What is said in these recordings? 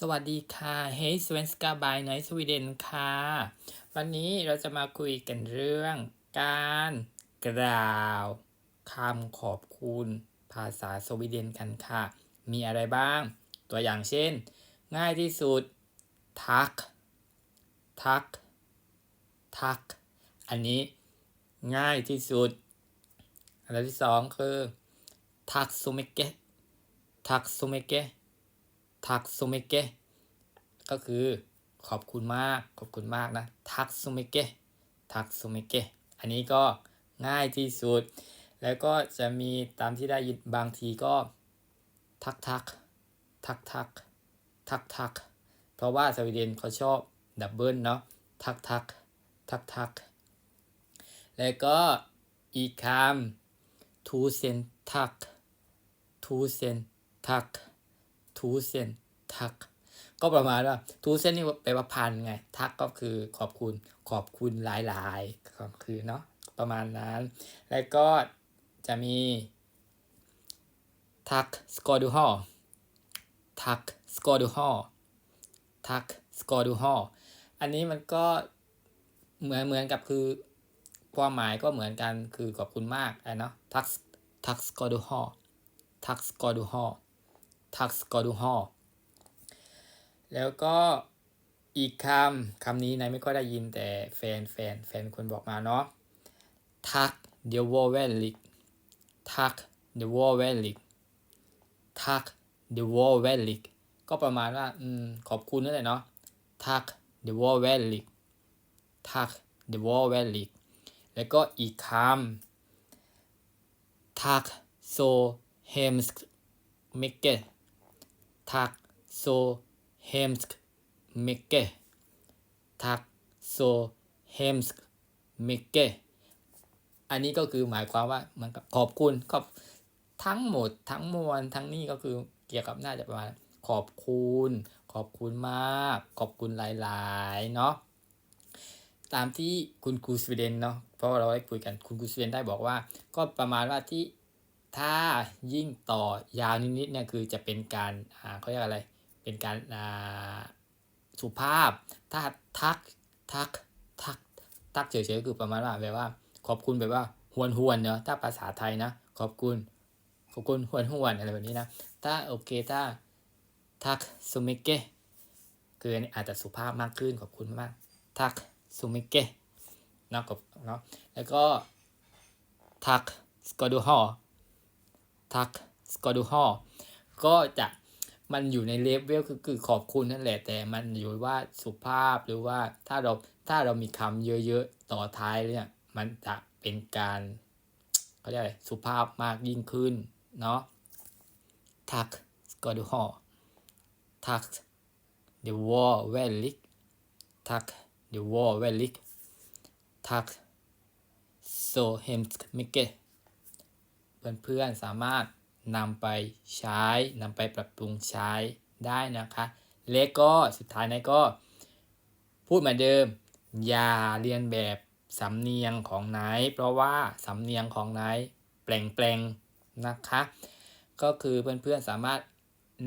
สวัสดีค่ะเฮ้ยสเวนสกาบายในสวีเดนค่ะ วันนี้เราจะมาคุยกันเรื่องการกล่าวคำขอบคุณภาษาสวีเดนกันค่ะ มีอะไรบ้าง ตัวอย่างเช่น ง่ายที่สุด ทัก ทัก ทัก อันนี้ง่ายที่สุด อันที่สองคือ ทักซุเมเกะทักซุเมเกะ ทักซุเมเกะก็คือขอบคุณมากขอบคุณมากนะทักซุเมเกะทักซุเมเกะอันนี้ก็ง่ายที่สุด แล้วก็จะมีตามที่ได้ยินบางทีก็ทักทักทักทักทักทักเพราะว่าสวีเดนเขาชอบดับเบิลเนาะทักทักทักทักแล้วก็อีกคำทูเซนทักทูเซนทัก ทูเซนทัก ก็ประมาณว่าทูเซนนี่แปลว่าพันไง ทักก็คือขอบคุณขอบคุณหลายๆก็คือเนาะประมาณนั้น แล้วก็จะมีทักสกอร์ดูฮอทักสกอร์ดูฮอทักสกอร์ดูฮออันนี้มันก็เหมือนเหมือนกับคือความหมายก็เหมือนกันคือขอบคุณมากไอ้เนาะทักทักสกอร์ดูฮอทักสกอร์ดูฮอ ทักสกอดูฮอแล้วก็อีกคำคำนี้นายไม่ค่อยได้ยินแต่แฟนแฟนแฟนคนบอกมาเนาะทักเดียววอเวลลิกทักเดียววอเวลลิกทักเดียววอเวลลิกก็ประมาณว่าอืมขอบคุณนั่นแหละเนาะทักเดียววอเวลลิกทักเดียววอเวลลิกแล้วก็อีกคำทักโซเฮมส์เมเก ทักโซเฮมส์เมเกทักโซเฮมส์เมเกอันนี้ก็คือหมายความว่ามันก็ขอบคุณก็ทั้งหมดทั้งมวลทั้งนี้ก็คือเกี่ยวกับน่าจะประมาณขอบคุณ ขอบคุณมาก ขอบคุณหลายๆเนาะตามที่คุณครูสวีเดนเนาะเพราะเราได้คุยกันคุณครูสวีเดนได้บอกว่า ก็ประมาณว่าที่ ถ้ายิ่งต่อยาวนิดๆเนี่ยคือจะเป็นการอ่าเขาเรียกอะไร เป็นการอ่าสุภาพ ถ้าทักทักทักทักเฉยๆก็คือประมาณว่าแบบว่า ขอบคุณแบบว่าหวนหวนเนาะถ้าภาษาไทยนะ ขอบคุณ ขอบคุณหวนหวนอะไรแบบนี้นะถ้าโอเคถ้าทักสุเมเกะคืออันนี้อาจจะสุภาพมากขึ้นขอบคุณมากทักสุเมเกะเนาะกับเนาะแล้วก็ทักสกอดูฮอ ทักสกอดูฮอก็จะมันอยู่ในเลเวลคือคือขอบคุณนั่นแหละแต่มันอยู่ว่าสุภาพหรือว่าถ้าเราถ้าเรามีคำเยอะๆต่อท้ายเนี่ยมันจะเป็นการเขาเรียกอะไรสุภาพมากยิ่งขึ้นเนาะทักสกอดูฮอทัก the wall väldigt tack the wall väldigt tack så hemskt mycket เพื่อนๆสามารถนำไปใช้นำไปปรับปรุงใช้ได้นะคะและก็สุดท้ายนี้ก็พูดเหมือนเดิม อย่าเรียนแบบสำเนียงของไหนเพราะว่าสำเนียงของไหนแปลงๆนะคะ ก็คือเพื่อนๆสามารถ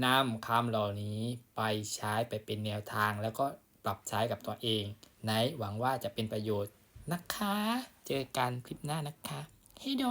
นำคำเหล่านี้ไปใช้ไปเป็นแนวทาง แล้วก็ปรับใช้กับตัวเองไหนหวังว่าจะเป็นประโยชน์นะคะ เจอกันคลิปหน้านะคะ เฮ้โด